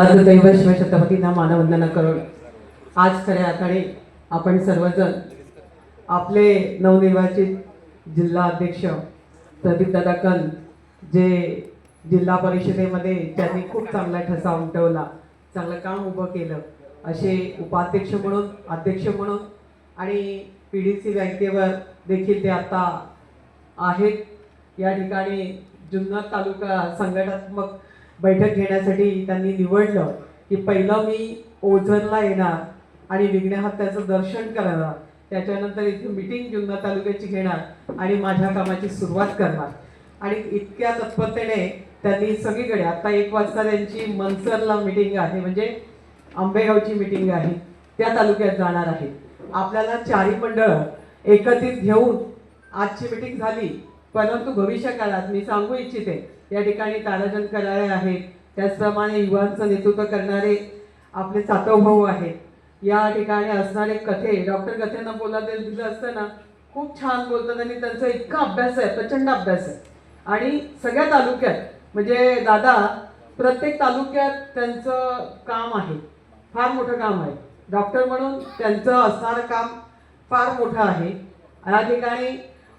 आज दैव शिवछत्रपतींना मानवंदना करून आज खऱ्या अर्थाने आपण सर्वजण आपले नवनिर्वाचित जिल्हा अध्यक्ष प्रदीप कंद जे जिल्हा परिषदेमध्ये ज्यांनी खूप चांगला ठसा उमटवला चांगलं काम उभं केलं असे उपाध्यक्ष म्हणून अध्यक्ष म्हणून आणि पी डी सी बँकेवर देखील ते आता आहेत. या ठिकाणी जुन्नर तालुका संघटनात्मक बैठक घेण्यासाठी त्यांनी निवडलं की पहिलं मी ओझरला येणार आणि विघ्नहत्याचं दर्शन करणार. त्याच्यानंतर इथे मिटिंग जुन्नर तालुक्याची घेणार आणि माझ्या कामाची सुरुवात करणार. आणि इतक्या तत्परतेने त्यांनी सगळीकडे आता एक वाजता त्यांची मनसरला मिटिंग आहे म्हणजे आंबेगावची मिटिंग आहे. त्या तालुक्यात जाणार आहे. आपल्याला चारी मंडळ एकत्रित घेऊन आजची मिटिंग झाली. परंतु भविष्यकाळात मी सांगू इच्छिते या ठिकाणी ताराजन करणारे आहेत. त्याचप्रमाणे युवांचं नेतृत्व करणारे आपले सातव भाऊ आहेत. या ठिकाणी असणारे कथे डॉक्टर कथेनं ते दिलं असतं ना खूप छान बोलतात आणि त्यांचा इतका अभ्यास आहे प्रचंड अभ्यास आहे. आणि सगळ्या तालुक्यात म्हणजे दादा प्रत्येक तालुक्यात त्यांचं काम आहे. फार मोठं काम आहे. डॉक्टर म्हणून त्यांचं असणारं काम फार मोठं आहे. या ठिकाणी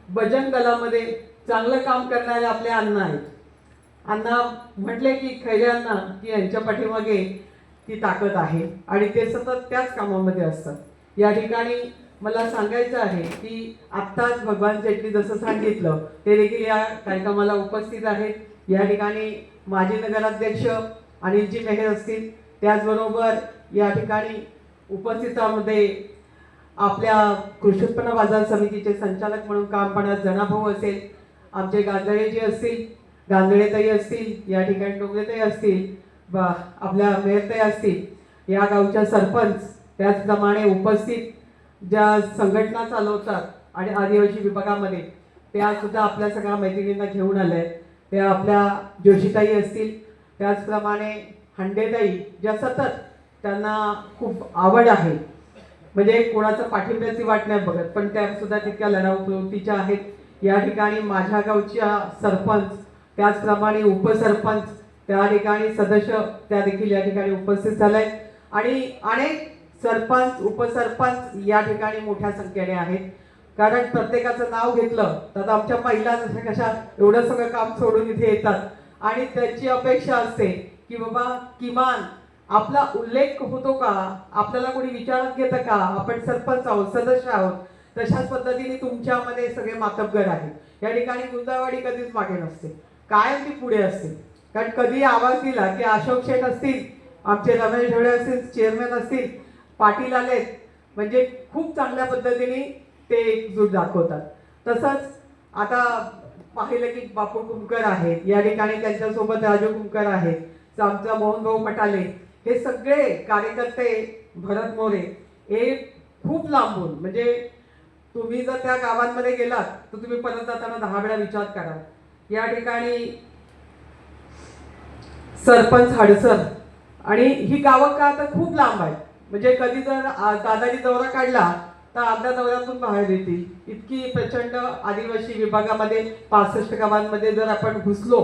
भजन कलामध्ये चांगलं काम करणारे आपले अण्णा आहेत. अण्णा म्हटले की खैरे अण्णा की यांच्या पाठीमागे ती ताकद आहे. आणि ते सतत त्याच कामामध्ये असतात. या ठिकाणी मला सांगायचं आहे की आत्ताच भगवान शेट्टी जसं सांगितलं ते देखील या कार्यक्रमाला उपस्थित आहेत. या ठिकाणी माजी नगराध्यक्ष अनिलजी मेहर असतील. त्याचबरोबर या ठिकाणी उपस्थितामध्ये आपल्या कृषी उत्पन्न बाजार समितीचे संचालक म्हणून काम पाहण्यात जनाभाऊ असेल आमचे गांधळेजी असतील गांजळेताई असतील या ठिकाणी डोंगरेतही असतील बा आपल्या मेयरतही असतील या गावच्या सरपंच त्याचप्रमाणे उपस्थित ज्या संघटना चालवतात आणि आदिवासी विभागामध्ये त्यासुद्धा आपल्या सगळ्या मैत्रिणींना घेऊन आल्या. आहेत त्या आपल्या जोशीताई असतील त्याचप्रमाणे हंडेताई ज्या सतत त्यांना खूप आवड आहे. म्हणजे कोणाचं पाठिंब्याची वाट नाही बघत पण त्या सुद्धा तितक्या लढाऊ प्रवृत्तीच्या आहेत. या ठिकाणी माझ्या गावच्या सरपंच त्याचप्रमाणे उपसरपंच त्या ठिकाणी सदस्य त्या देखील या ठिकाणी उपस्थित झाले आणि अनेक सरपंच उपसरपंच या ठिकाणी मोठ्या संख्येने आहेत. कारण प्रत्येकाचं नाव घेतलं तर आमच्या महिला जशा कशा एवढं सगळं काम सोडून इथे येतात. आणि त्याची अपेक्षा असते की बाबा किमान आपला उल्लेख होतो का? आपल्याला कोणी विचारात घेतं का? आपण सरपंच आहोत सदस्य आहोत. तशाच पद्धतीने तुमच्यामध्ये सगळे मातबगर आहेत. या ठिकाणी गुंजावाडी कधीच मागे नसते. कायम ती पुढे असते कारण कधी आवाज दिला की अशोक शेठ असतील आमचे रमेश ढोळे असतील चेअरमॅन असतील पाटील आलेत म्हणजे खूप चांगल्या पद्धतीने ते एकजूट दाखवतात. तसंच आता पाहिलं की बापू कुमकर आहेत या ठिकाणी त्यांच्यासोबत राजू कुमकर आहेत आमचा मोहन भाऊ पटाले हे सगळे कार्यकर्ते भरत मोरे हे खूप लांबून म्हणजे तुम्ही जर त्या गावांमध्ये गेलात तर तुम्ही परत जाताना दहा वेळा विचार करा. या ठिकाणी सरपंच हडसर आणि ही गावं का तर खूप लांब आहेत. म्हणजे कधी जर दादाजी दौरा काढला तर अर्ध्या दौऱ्यातून बाहेर येतील. इतकी प्रचंड आदिवासी विभागामध्ये पासष्ट गावांमध्ये जर आपण घुसलो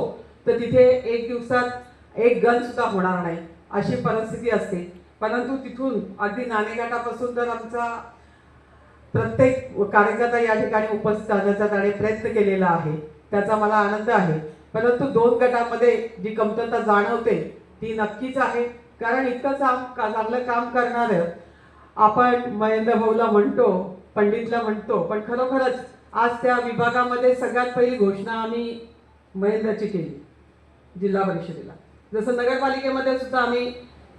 तर तिथे एक दिवसात एक गण सुद्धा होणार नाही अशी परिस्थिती असते. परंतु तिथून अगदी नाणेघाटापासून जर आमचा प्रत्येक कार्यकर्ता या ठिकाणी उपस्थित राहण्याचा त्याने प्रयत्न केलेला आहे. त्याचा मला आनंद आहे. परंतु दोन गटामध्ये जी कमतरता जाणवते ती नक्कीच आहे. कारण इतकं काम का- चांगलं काम करणारं आपण महेंद्र भाऊला म्हणतो पंडितला म्हणतो पण खरोखरच आज त्या विभागामध्ये सगळ्यात पहिली घोषणा आम्ही महेंद्रची केली जिल्हा परिषदेला. जसं नगरपालिकेमध्ये सुद्धा आम्ही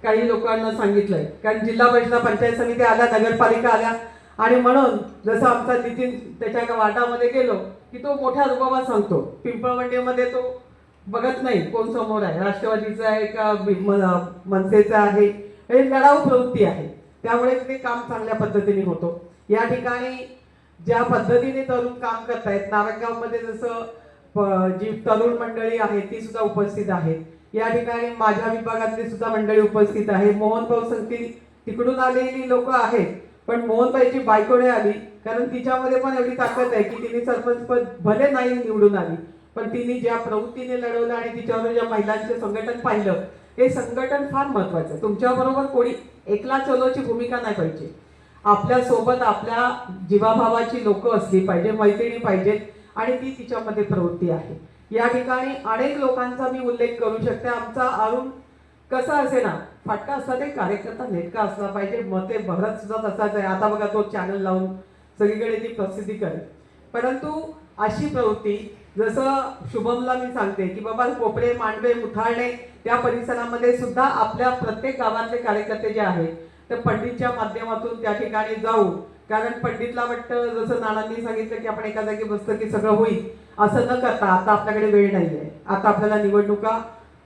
काही लोकांना सांगितलंय. कारण जिल्हा परिषद पंचायत समिती आल्या नगरपालिका आल्या आणि म्हणून जसं आमचा नितीन त्याच्या वाटामध्ये गेलो की तो मोठ्या रुबाबात सांगतो पिंपळवंडीमध्ये तो बघत नाही कोण समोर आहे. राष्ट्रवादीचा आहे का मनसेचा आहे? हे लढाऊ प्रवृत्ती आहे. त्यामुळे ते काम चांगल्या पद्धतीने होतो. या ठिकाणी ज्या पद्धतीने तरुण काम करतायत नारायणगावमध्ये जसं जी तरुण मंडळी आहे ती सुद्धा उपस्थित आहे या ठिकाणी माझ्या विभागातली सुद्धा मंडळी उपस्थित आहे मोहन भाऊ संगती तिकडून आलेली लोक आहेत. पण मोहनबाईची बायको नाही आली कारण तिच्यामध्ये पण एवढी ताकद आहे की तिने सरपंच पद भले नाही निवडून आली पण तिने ज्या प्रवृत्तीने लढवलं आणि तिच्यावर ज्या महिलांचे संघटन पाहिलं हे संघटन फार महत्वाचं आहे. तुमच्याबरोबर कोणी एकला चलोची भूमिका नाही पाहिजे. आपल्यासोबत आपल्या जीवाभावाची लोक असली पाहिजे मैत्रिणी पाहिजेत आणि ती तिच्यामध्ये प्रवृत्ती आहे. या ठिकाणी अनेक लोकांचा मी उल्लेख करू शकते. आमचा अरुण कसा असे ना फाटका असला ते कार्यकर्ता नेटका असला पाहिजे. मते भरत सुद्धा तसाच आहे. आता बघा तो चॅनल लावून सगळीकडे ती प्रसिद्धी करेल. परंतु अशी प्रवृत्ती जसं शुभमला मी सांगते की बाबा कोपरे मांडवे मुथाळणे त्या परिसरामध्ये सुद्धा आपल्या प्रत्येक गावातले कार्यकर्ते जे आहेत तर पंडितच्या माध्यमातून त्या ठिकाणी जाऊ कारण पंडितला वाटतं जसं नानांनी सांगितलं की आपण एका जागी बसतो की सगळं होईल असं न करता आता आपल्याकडे वेळ नाही आहे आता आपल्याला निवडणुका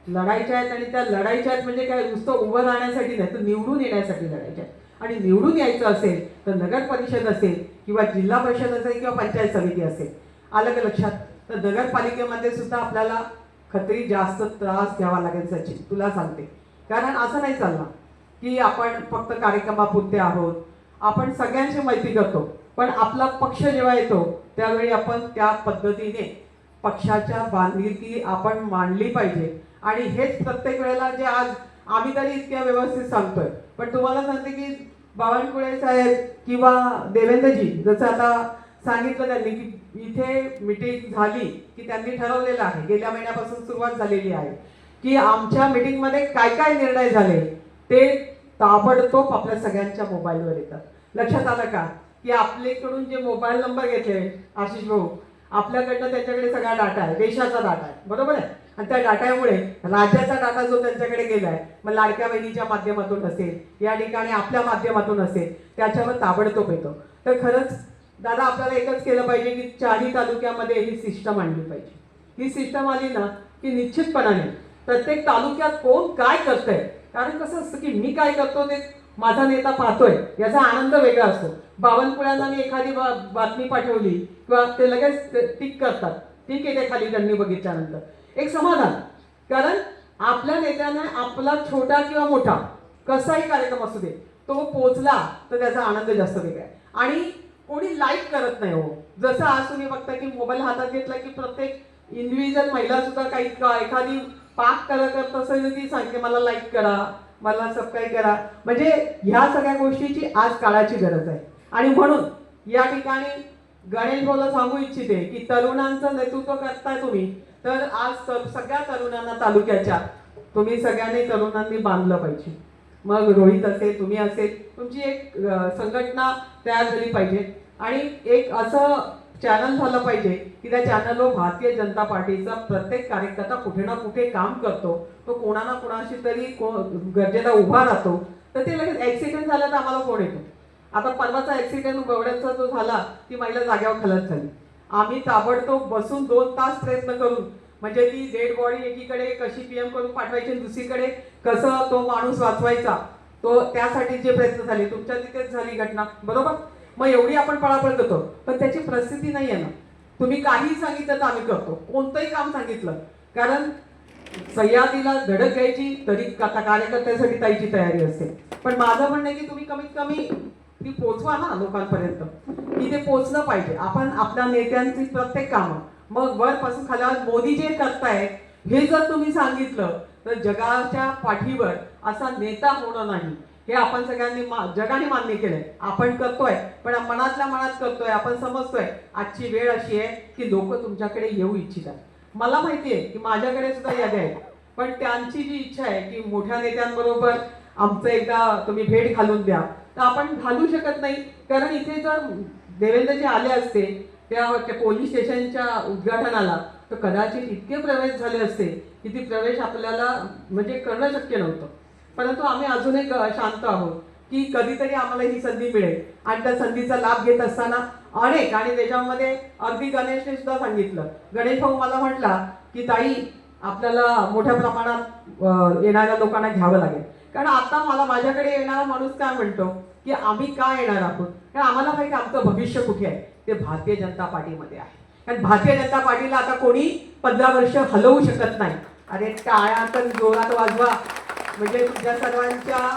लढायच्या आहेत आणि त्या लढायच्या आहेत म्हणजे काय नुसतं उभं राहण्यासाठी नाही तर निवडून येण्यासाठी लढायच्या आहेत. आणि निवडून यायचं असेल तर नगर परिषद असेल किंवा जिल्हा परिषद असेल किंवा पंचायत समिती असेल आलं का लक्षात? तर नगरपालिकेमध्ये सुद्धा आपल्याला खत्री जास्त त्रास घ्यावा लागेल सचिन तुला सांगते. कारण असं नाही चालणार की आपण फक्त कार्यक्रमापुरते आहोत आपण सगळ्यांशी माहिती करतो पण आपला पक्ष जेव्हा येतो त्यावेळी आपण त्या पद्धतीने पक्षाच्या बांधिलकी आपण मांडली पाहिजे. आणि हेच प्रत्येक वेळेला जे आज आम्ही तरी इतक्या व्यवस्थित सांगतोय. पण तुम्हाला सांगते की बावनकुळे साहेब किंवा देवेंद्रजी जसं आता सांगितलं त्यांनी की इथे मिटिंग झाली की त्यांनी ठरवलेलं आहे गेल्या महिन्यापासून सुरुवात झालेली आहे की आमच्या मिटिंगमध्ये काय काय निर्णय झाले ते ताबडतोब आपल्या सगळ्यांच्या मोबाईलवर येतात. लक्षात आलं का? की आपल्याकडून जे मोबाईल नंबर घेतले आशिष भाऊ आपल्याकडनं त्यांच्याकडे सगळा डाटा आहे देशाचा डाटा आहे. बरोबर आहे? आणि त्या डाटामुळे राज्याचा डाटा जो त्यांच्याकडे गेलाय मग लाडक्या बहिणीच्या माध्यमातून असेल या ठिकाणी आपल्या माध्यमातून असेल त्याच्यावर ताबडतोब येतो. तर खरंच दादा आपल्याला एकच केलं पाहिजे की चारही तालुक्यामध्ये ही सिस्टम आणली पाहिजे. ही सिस्टम आली ना की निश्चितपणाने प्रत्येक तालुक्यात कोण काय करतंय कारण कसं असतं की मी काय करतो ते माझा नेता पाहतोय याचा आनंद वेगळा असतो. बावनकुळ्यांना मी एखादी बातमी पाठवली किंवा ते लगेच टिक करतात. ठीक आहे ते खाली त्यांनी बघितल्यानंतर. एक समाधान. कारण आपल्या नेत्याने आपला छोटा किंवा मोठा कसाही कार्यक्रम असू दे तो पोचला तर त्याचा आनंद जास्त वेगळा आहे. आणि कोणी लाईक करत नाही हो. जसं आज तुम्ही बघता की मोबाईल हातात घेतला की प्रत्येक इंडिव्हिज्युअल महिला सुद्धा काही एखादी पाक कला करत असेल तर ती सांगते मला लाईक करा मला सबस्क्राईब करा. म्हणजे ह्या सगळ्या गोष्टीची आज काळाची गरज आहे. आणि म्हणून या ठिकाणी गणेश भाऊला सांगू इच्छिते की तरुणांचं नेतृत्व करताय तुम्ही तर आज सगळ्या तरुणांना तालुक्याच्या तुम्ही सगळ्यांनी तरुणांनी बांधलं पाहिजे. मग रोहित असेल तुम्ही असेल तुमची एक संघटना तयार झाली पाहिजे. आणि एक असं चॅनल झालं पाहिजे की त्या चॅनलवर भारतीय जनता पार्टीचा प्रत्येक कार्यकर्ता कुठे ना कुठे काम करतो. तो कोणा ना कोणाशी तरी को गरजेला उभा राहतो. तर ते लगेच ऍक्सिडेंट झाला तर आम्हाला फोन येतो? आता परवाचा ऍक्सिडेंट गवड्यांचा जो झाला ती महिला जाग्यावर खलत झाली. आम्ही ताबडतोब बसून दोन तास प्रयत्न करून म्हणजे ती डेड बॉडी एकीकडे कशी पीएम करून पाठवायची दुसरीकडे कसं तो माणूस वाचवायचा तो त्यासाठी जे प्रयत्न झाले तुमच्या तिथेच झाली घटना. बरोबर? मग एवढी आपण पळापळ करतो. पण त्याची परिस्थिती नाही आहे ना. तुम्ही काही सांगितलं तर आम्ही करतो. कोणतंही काम सांगितलं. कारण सह्यादीला धडक घ्यायची तरी कार्यकर्त्यासाठी ताईची तयारी असते. पण माझं म्हणणं आहे की तुम्ही कमीत कमी ती पोचवा ना लोकांपर्यंत. की ते पोचलं पाहिजे. आपण आपल्या नेत्यांची प्रत्येक कामं. मग वरपासून खाल्यावर मोदी जे करतायत हे जर तुम्ही सांगितलं तर जगाच्या पाठीवर असा नेता होणं नाही. हे आपण सगळ्यांनी मा- जगाने मान्य केलंय. आपण करतोय पण मनातल्या मनात करतोय आपण समजतोय. आजची वेळ अशी आहे की लोक तुमच्याकडे येऊ इच्छितात. मला माहिती आहे की माझ्याकडे सुद्धा याद्या आहेत. पण त्यांची जी इच्छा आहे की मोठ्या नेत्यांबरोबर आमचं एकदा तुम्ही भेट घालून द्या. तर आपण घालू शकत नाही. कारण इथे जर देवेंद्रजी आले असते त्या पोलीस स्टेशनच्या उद्घाटनाला तर कदाचित इतके प्रवेश झाले असते की ती प्रवेश आपल्याला म्हणजे करणं शक्य नव्हतं. परंतु आम्ही अजून एक शांत आहोत की कधीतरी आम्हाला ही संधी मिळेल. आणि त्या संधीचा लाभ घेत असताना अनेक आणि त्याच्यामध्ये अगदी गणेशने सुद्धा सांगितलं. गणेश भाऊ मला म्हटला की ताई आपल्याला मोठ्या प्रमाणात येणाऱ्या लोकांना घ्यावं लागेल. कारण आता मला माझ्याकडे येणारा माणूस काय म्हणतो? की आम्ही का येणार आहोत? कारण आम्हाला माहिती आमचं भविष्य कुठे आहे? ते भारतीय जनता पार्टीमध्ये आहे. कारण भारतीय जनता पार्टीला आता कोणी पंधरा वर्ष हलवू शकत नाही. अरे टाळ्या तर जोरात वाजवा. म्हणजे तुमच्या सर्वांच्या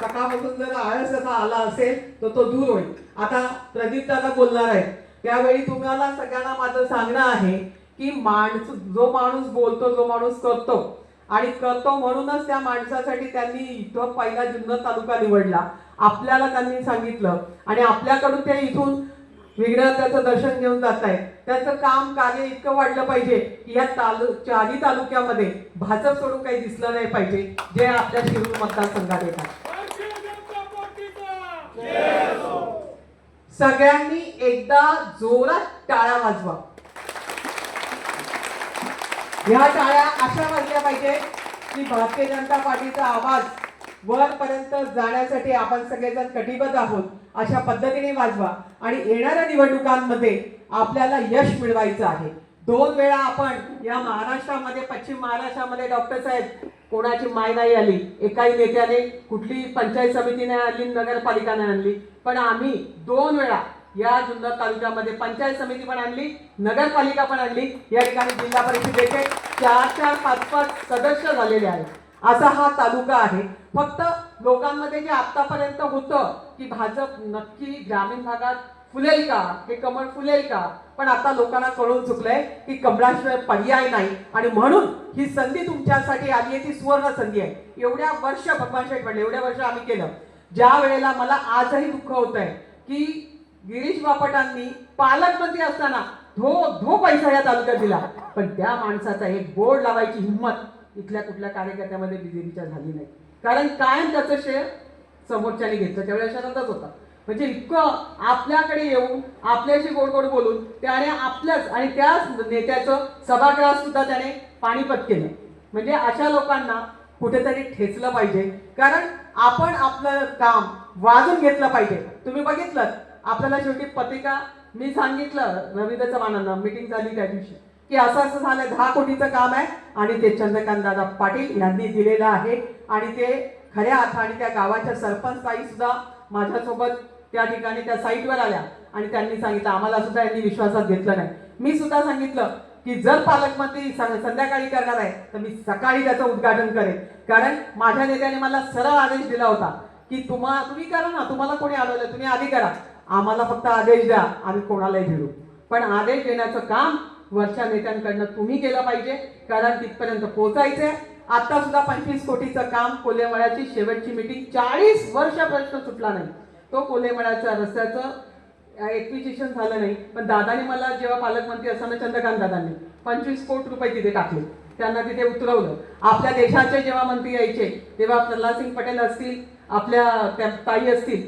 सकाळपासून जर आळस असा आला असेल तर तो दूर होईल. आता प्रदीप दादा बोलणार आहे त्यावेळी तुम्हाला सगळ्यांना माझं सांगणं आहे की माणूस जो माणूस बोलतो जो माणूस करतो आणि करतो म्हणूनच त्या माणसासाठी त्यांनी इथं पहिला जुन्नर तालुका निवडला. आपल्याला त्यांनी सांगितलं. आणि आपल्याकडून ते इथून वेगळं त्याचं दर्शन घेऊन जात आहेत त्याचं काम कार्य इतकं वाढलं पाहिजे की या तालु चारही तालुक्यामध्ये भाजप सोडून काही दिसलं नाही पाहिजे. जे आपल्या शिरूर मतदारसंघात येतात. सगळ्यांनी एकदा जोरात टाळ्या वाजवा. ह्या टाळ्या अशा वाजल्या पाहिजे की भारतीय जनता पार्टीचा आवाज वरपर्यंत जाण्यासाठी आपण सगळेजण कटिबद्ध आहोत. अशा पद्धतीने वाजवा आणि येणाऱ्या निवडणुकांमध्ये आपल्याला यश मिळवायचं आहे. दोन वेळा आपण या महाराष्ट्रामध्ये पश्चिम महाराष्ट्रामध्ये डॉक्टर साहेब कोणाची माय नाही आली. एकाही नेत्याने कुठली पंचायत समितीने आणली नगरपालिकाने आणली. पण आम्ही दोन वेळा या जुन्नर तालुक्यामध्ये पंचायत समिती पण आणली नगरपालिका पण आणली. या ठिकाणी जिल्हा परिषदेचे चार चार पाच पाच सदस्य झालेले आहेत. असा हा तालुका आहे. फक्त लोकांमध्ये जे आतापर्यंत होतं की भाजप नक्की ग्रामीण भागात फुलेल का? हे कमळ फुलेल का? पण आता लोकांना कळून चुकलंय की कमळाशिवाय पर्याय नाही. आणि म्हणून ही संधी तुमच्यासाठी आली आहे ती सुवर्ण संधी आहे. एवढ्या वर्ष भगवान शेठ म्हणले एवढ्या वर्ष आम्ही केलं. ज्या वेळेला मला आजही दुःख होत आहे की गिरीश बापटांनी पालकमंत्री असताना धो धो पैसा या तालुक्यात दिला. पण त्या माणसाचा एक बोर्ड लावायची हिंमत इथल्या कुठल्या कार्यकर्त्यामध्ये बीजेपीच्या झाली नाही. कारण कायम त्याचं शेअर समोरच्याने घेतलं. त्यावेळेस नंतरच होता. म्हणजे इतकं आपल्याकडे येऊन आपल्याशी गोड गोड बोलून त्याने आपल्याच आणि त्याच नेत्याचं सभागृहात सुद्धा त्याने पाणीपत केलं. म्हणजे अशा लोकांना कुठेतरी ठेचलं पाहिजे. कारण आपण आपलं काम वाजून घेतलं पाहिजे. तुम्ही बघितलं आपल्याला शेवटी पत्रिका मी सांगितलं रवींद्र चव्हाणांना मिटिंग झाली त्या दिवशी की असं असं झालं दहा कोटीचं काम आहे आणि ते चंद्रकांत दादा पाटील यांनी दिलेलं आहे. आणि ते खऱ्या अर्थाने त्या गावाच्या सरपंचताई सुद्धा माझ्यासोबत त्या ठिकाणी त्या साईटवर आल्या. आणि त्यांनी सांगितलं आम्हाला सुद्धा यांनी विश्वासात घेतलं नाही. मी सुद्धा सांगितलं की जर पालकमंत्री संध्याकाळी करणार आहे तर मी सकाळी त्याचं उद्घाटन करेन. कारण माझ्या नेत्याने मला सरळ आदेश दिला होता की तुम्हा तुम्ही करा ना तुम्हाला कोणी आढळलं तुम्ही आधी करा. आम्हाला फक्त आदेश द्या आम्ही कोणालाही भिडू. पण आदेश देण्याचं काम वरच्या नेत्यांकडनं तुम्ही केलं पाहिजे कारण तिथपर्यंत पोहोचायचंय. आता सुद्धा पंचवीस कोटीचं काम कोलेमळ्याची शेवटची मिटिंग चाळीस वर्ष प्रश्न सुटला नाही. तो कोलेमळ्याच्या रस्त्याचं एक्विजिशन झालं नाही. पण दादाने मला जेव्हा पालकमंत्री असताना चंद्रकांत दादांनी पंचवीस कोटी रुपये तिथे टाकले. त्यांना तिथे उतरवलं. आपल्या देशाचे जेव्हा मंत्री यायचे तेव्हा प्रल्हाद सिंग पटेल असतील आपल्या त्या ताई असतील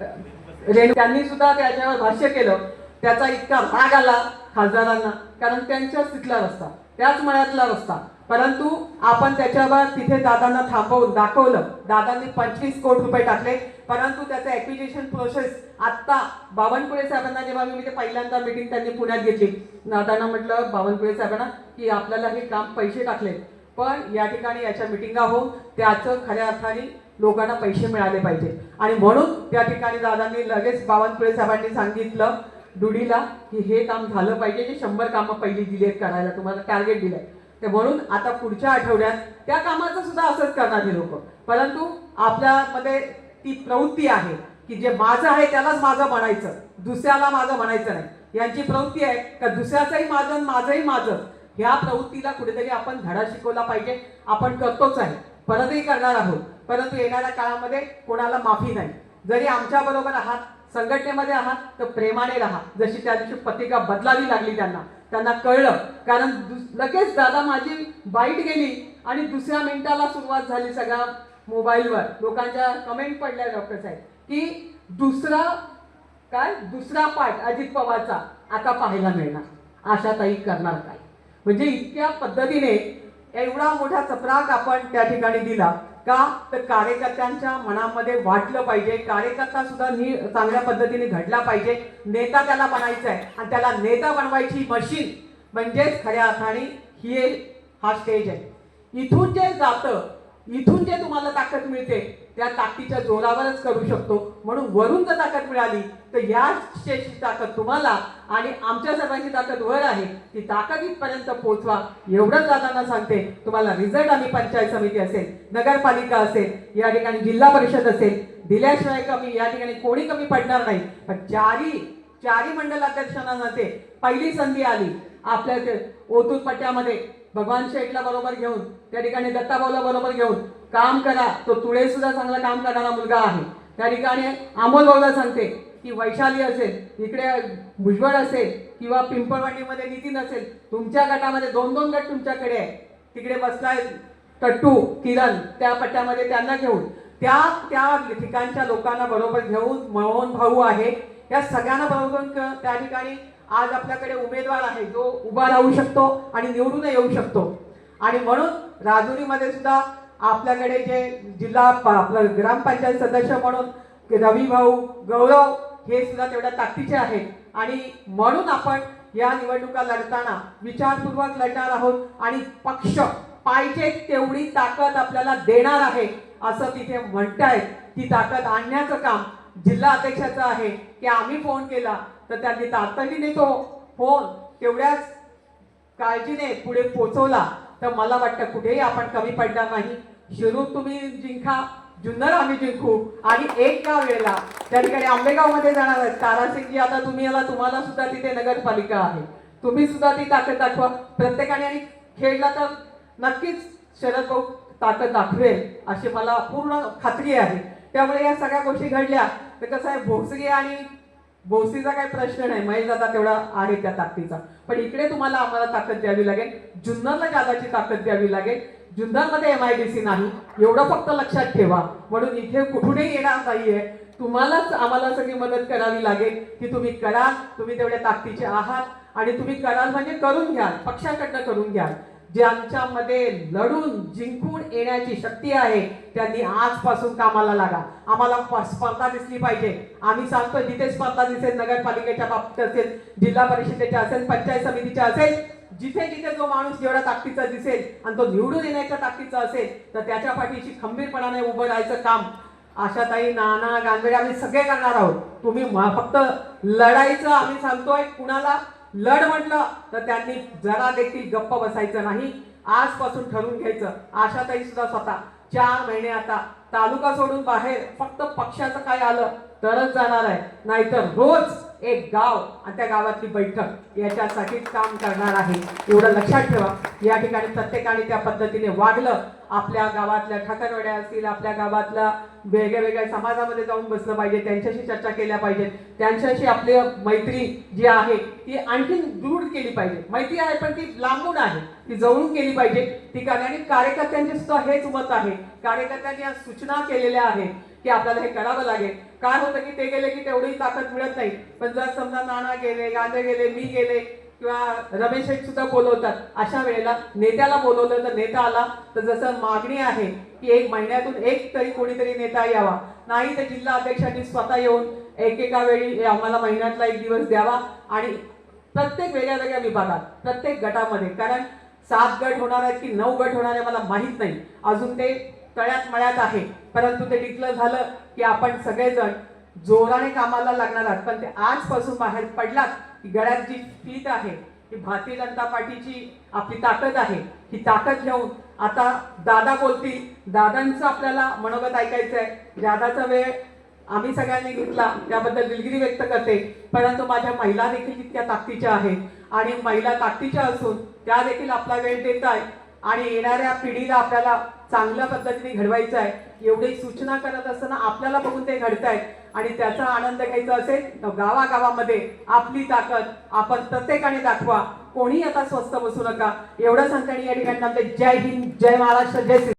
त्यांनी सुद्धा त्याच्यावर भाष्य केलं. त्याचा इतका राग आला खासदारांना. कारण त्यांच्याच तिथला रस्ता त्याच मळ्यातला रस्ता. परंतु आपण त्याच्यावर तिथे दादांना थांबवून दाखवलं. दादांनी पंचवीस कोटी रुपये टाकले. परंतु त्याचं ऍप्लिकेशन प्रोसेस आत्ता बावनकुळे साहेबांना जेव्हा मी ते म्हणजे पहिल्यांदा मिटिंग त्यांनी पुण्यात घेतली. दादांना म्हटलं बावनकुळे साहेबांना की आपल्याला हे काम पैसे टाकले. पण या ठिकाणी याच्या मिटिंगा हो. त्याचं खऱ्या अर्थाने लोकांना पैसे मिळाले पाहिजे. आणि म्हणून त्या ठिकाणी दादांनी लगेच बावनकुळे साहेबांनी सांगितलं डुडीला की हे काम झालं पाहिजे जे शंभर कामं पहिली दिली आहेत करायला तुम्हाला टार्गेट दिलं ते म्हणून आता पुढच्या आठवड्यात त्या कामाचं सुद्धा असंच करणार हे लोक. परंतु आपल्यामध्ये ती प्रवृत्ती आहे की जे माझं आहे त्यालाच माझं म्हणायचं दुसऱ्याला माझं म्हणायचं नाही. यांची प्रवृत्ती आहे का दुसऱ्याचंही माझं माझंही माझं. ह्या प्रवृत्तीला कुठेतरी आपण धडा शिकवला पाहिजे आपण करतोच आहे. परतही करणार आहोत. परंतु येणाऱ्या काळामध्ये कोणाला माफी नाही. जरी आमच्या बरोबर आहात संघटनेमध्ये आहात तर प्रेमाने राहा. जशी त्या दिवशी पत्रिका बदलावी लागली त्यांना. त्यांना कळलं. कारण दुस- लगेच दादा माझी बाईट गेली आणि दुसऱ्या मिनिटाला सुरुवात झाली सगळ्या मोबाईलवर. लोकांच्या कमेंट पडल्या डॉक्टर साहेब. की दुसरा काय? दुसरा पाठ अजित पवारचा आता पाहायला मिळणार. आशाताई करणार काय? म्हणजे इतक्या पद्धतीने एवढा मोठा चपराक आपण त्या ठिकाणी दिला. का? तर कार्यकर्त्यांच्या मनामध्ये वाटलं पाहिजे. कार्यकर्ता सुद्धा नि चांगल्या पद्धतीने घडला पाहिजे. नेता त्याला बनायचा आहे. आणि त्याला नेता बनवायची मशीन म्हणजेच खऱ्या अर्थाने ही हा स्टेज आहे. इथून जे जातं इथून जे तुम्हाला ताकद मिळते त्या ताकदीच्या जोरावरच करू शकतो. म्हणून वरून जर ताकद मिळाली तर या स्टेजची ताकद तुम्हाला आणि आमच्या सर्वांची ताकद वर आहे. ती ताकद इथपर्यंत पोहोचवा. एवढंच दादांना सांगते. तुम्हाला रिझल्ट आम्ही पंचायत समिती असेल नगरपालिका असेल या ठिकाणी जिल्हा परिषद असेल दिल्याशिवाय कमी या ठिकाणी कोणी कमी पडणार नाही. पण चारी चारी मंडल अध्यक्षांना ते पहिली संधी आली. आपल्या ओतूर पट्ट्यामध्ये भगवान शेठला बरोबर घेऊन त्या ठिकाणी दत्ताभाऊला बरोबर घेऊन काम करा. तो तुळे सुद्धा चांगला काम करणारा मुलगा आहे. त्या ठिकाणी अमोल भाऊला सांगते की वैशाली असेल इकडे भुजबळ असेल किंवा पिंपळवाडीमध्ये नितीन असेल तुमच्या गटामध्ये दोन दोन गट तुमच्याकडे आहे तिकडे बसलाय टट्टू किरण त्या पट्ट्यामध्ये त्यांना घेऊन. त्या त्या ठिकाणच्या लोकांना बरोबर घेऊन मोहन भाऊ आहे. या सगळ्यांना बरोबर त्या ठिकाणी आज आपल्याकडे उमेदवार आहे. जो उभा राहू शकतो आणि निवडून येऊ शकतो. आणि म्हणून राजुरीमध्ये सुद्धा आपल्याकडे जे जिल्हा प- आपलं ग्रामपंचायत सदस्य म्हणून रवी भाऊ गौरव हे सुद्धा तेवढ्या ताकदीचे आहेत. आणि म्हणून आपण या निवडणुका लढताना विचारपूर्वक लढणार आहोत आणि पक्ष पाहिजे तेवढी ताकद आपल्याला देणार आहे असं तिथे म्हणतायत. ती ताकद आणण्याचं काम जिल्हा अध्यक्षाचं आहे की आम्ही फोन केला तर त्यांनी तातडीने तो फोन तेवढ्याच काळजीने पुढे पोचवला. तर मला वाटतं कुठेही आपण कमी पडणार नाही. शिरूर तुम्ही जिंका जुन्नर आम्ही जिंकू. आणि एक का वेळेला त्या ठिकाणी आंबेगावमध्ये जाणार आहेत. तारासिंगजी आता तुम्ही याला तुम्हाला सुद्धा तिथे नगरपालिका आहे. तुम्ही सुद्धा ती ताकद दाखवा. प्रत्येकाने आणि खेळला तर नक्कीच शरद भाऊ ताकद दाखवेल अशी मला पूर्ण खात्री आहे. त्यामुळे या सगळ्या गोष्टी घडल्या. तर कसं आहे भोसगे आणि गोसीचा काही प्रश्न नाही महेश दादा तेवढा आहे त्या ताकदीचा. पण इकडे तुम्हाला आम्हाला ताकद द्यावी लागेल जुन्नरला जादाची ताकद द्यावी लागेल. जुन्नरमध्ये एम आय डी सी नाही एवढं फक्त लक्षात ठेवा. म्हणून इथे कुठूनही येणार नाहीये. तुम्हालाच आम्हाला सगळी मदत करावी लागेल की तुम्ही कराल तुम्ही तेवढ्या ताकदीचे आहात. आणि तुम्ही कराल म्हणजे करून घ्याल पक्षाकडनं करून घ्याल. ज्यांच्यामध्ये लढून जिंकून येण्याची शक्ती आहे त्यांनी आजपासून कामाला लागा. आम्हाला स्पर्धा दिसली पाहिजे. आम्ही सांगतो जिथे स्पर्धा दिसेल नगरपालिकेच्या बाबतीत असेल जिल्हा परिषदेच्या असेल पंचायत समितीच्या असेल जिथे जिथे जो माणूस जेवढा ताकदीचा दिसेल आणि तो निवडून येण्याच्या ताकदीचा असेल तर त्याच्या पाठीशी खंबीरपणाने उभं राहायचं काम आशाताई नाना गांधळे आम्ही सगळे करणार आहोत. तुम्ही फक्त लढाईचं आम्ही सांगतोय कुणाला लढ म्हटलं तर त्यांनी जरा देखील गप्प बसायचं नाही. आजपासून ठरवून घ्यायचं. आशाताई सुद्धा स्वतः चार महिने आता तालुका सोडून बाहेर फक्त पक्षाचं काय आलं तरच जाणार आहे. नाहीतर रोज एक गाव आणि त्या गावातली बैठक याच्यासाठी काम करणार आहे. एवढं लक्षात ठेवा. या ठिकाणी प्रत्येकाने त्या पद्धतीने वागलं. आपल्या गावातल्या ठाकरवड्या असतील आपल्या गावातल्या वेगळ्या वेगळ्या समाजामध्ये जाऊन बसलं पाहिजे. त्यांच्याशी चर्चा केल्या पाहिजेत. त्यांच्याशी आपली मैत्री जी आहे ती आणखीन दृढ केली पाहिजे. मैत्री आहे पण ती लांबून आहे. ती जवळून केली पाहिजे. ती आणि कार्यकर्त्यांचे सुद्धा हेच मत आहे. कार्यकर्त्यांनी सूचना केलेल्या आहेत की आपल्याला हे करावं लागेल. काय होतं की ते गेले की तेवढी ताकद मिळत नाही. पण जर समजा नाना गेले गांधे गेले मी गेले किंवा रमेश सुद्धा बोलवतात अशा वेळेला नेत्याला बोलवलं तर नेता आला. तर जसं मागणी आहे की एक महिन्यातून एक तरी कोणीतरी नेता यावा. नाही तर जिल्हा अध्यक्षांनी स्वतः येऊन एकेका वेळी आम्हाला महिन्यातला एक दिवस द्यावा आणि प्रत्येक वेगळ्या वेगळ्या विभागात प्रत्येक गटामध्ये कारण सात गट होणार आहेत की नऊ गट होणार आहे मला माहीत नाही. अजून ते तळ्यात मळ्यात आहे. परंतु ते डिक्लेअर झालं की आपण सगळेजण जोराने कामाला लागणार आहात. पण ते आजपासून बाहेर पडलात की गळ्यात जी फीत आहे ती भारतीय जनता पार्टीची आपली ताकद आहे. ही ताकद घेऊन आता दादा बोलतील. दादांचं आपल्याला मनोगत ऐकायचं आहे दादाचा वेळ आम्ही सगळ्यांनी घेतला. त्याबद्दल दिलगिरी व्यक्त करते. परंतु माझ्या महिला देखील तितक्या ताकदीच्या आहेत. आणि महिला ताकदीच्या असून त्या देखील आपला वेळ देत आहे आणि येणाऱ्या पिढीला आपल्याला चांगल्या पद्धतीने घडवायचं आहे. एवढी सूचना करत असताना आपल्याला बघून ते घडतायत. आणि त्याचा आनंद घ्यायचा असेल तर गावागावामध्ये आपली ताकद आपण प्रत्येकाने दाखवा. कोणी आता स्वस्त बसू नका. एवढं सांगताना या ठिकाणी जय हिंद जय महाराष्ट्र जय श्री